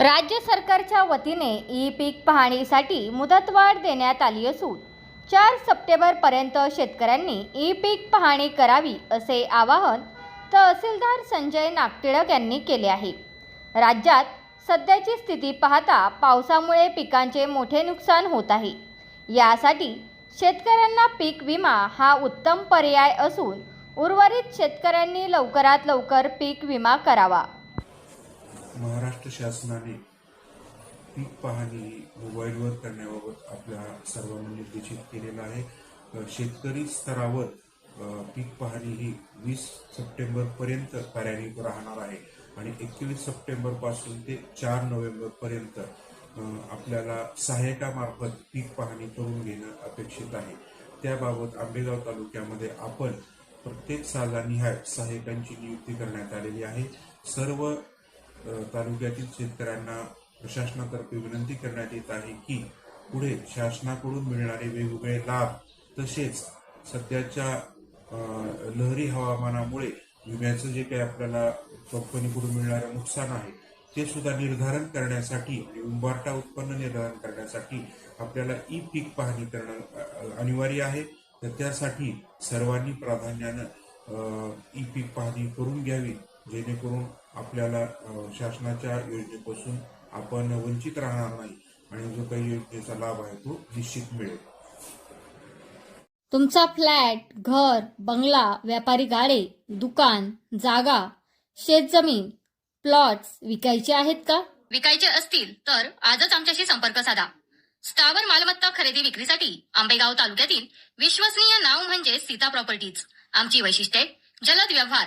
राज्य सरकारच्या वतीने ई पीक पाहणीसाठी मुदतवाढ देण्यात आली असून चार सप्टेंबरपर्यंत शेतकऱ्यांनी ई पीक पाहणी करावी असे आवाहन तहसीलदार संजय नागटिळक यांनी केले आहे. राज्यात सध्याची स्थिती पाहता पावसामुळे पिकांचे मोठे नुकसान होत आहे. यासाठी शेतकऱ्यांना पीक विमा हा उत्तम पर्याय असून उर्वरित शेतकऱ्यांनी लवकरात लवकर पीक विमा करावा. महाराष्ट्र शासनाने पीक पाहणी मोबाईलवर करण्याबाबत आपल्या सर्वांना निर्देशित केलेलं आहे. शेतकरी स्तरावर पीक पाहणी ही वीस सप्टेंबर पर्यंत कार्यान्वित राहणार आहे आणि एकवीस सप्टेंबरपासून ते चार नोव्हेंबर पर्यंत आपल्याला सहाय्यकामार्फत पीक पाहणी करून घेणं अपेक्षित आहे. त्याबाबत आंबेगाव तालुक्यामध्ये आपण प्रत्येक सालानिहाय सहाय्यकांची नियुक्ती करण्यात आलेली आहे. सर्व तालुक्यातील शेतकऱ्यांना प्रशासनातर्फे विनंती करण्यात येत आहे की पुढे शासनाकडून मिळणारे वेगवेगळे लाभ तसेच सध्याच्या लहरी हवामानामुळे विम्याचं जे काही आपल्याला कंपनीकडून मिळणारं नुकसान आहे ते सुद्धा निर्धारण करण्यासाठी आणि उंबारटा उत्पन्न निर्धारण करण्यासाठी आपल्याला ई पीक पाहणी करणं अनिवार्य आहे. तर त्यासाठी सर्वांनी प्राधान्यानं ई पीक पाहणी करून घ्यावी. जेणेकरून आपल्याला शासनाच्या योजनेपासून आपण वंचित राहणार नाही आणि जो काही योजनेचा लाभ आहे तो निश्चित मिळेल. तुमचा फ्लॅट घर बंगला व्यापारी गाडे दुकान जागा शेतजमीन प्लॉट्स विकायचे आहेत का? विकायचे असतील तर आजच आमच्याशी संपर्क साधा. स्थावर मालमत्ता खरेदी विक्रीसाठी आंबेगाव तालुक्यातील विश्वसनीय नाव म्हणजे सीता प्रॉपर्टीज. आमची वैशिष्ट्ये जलद व्यवहार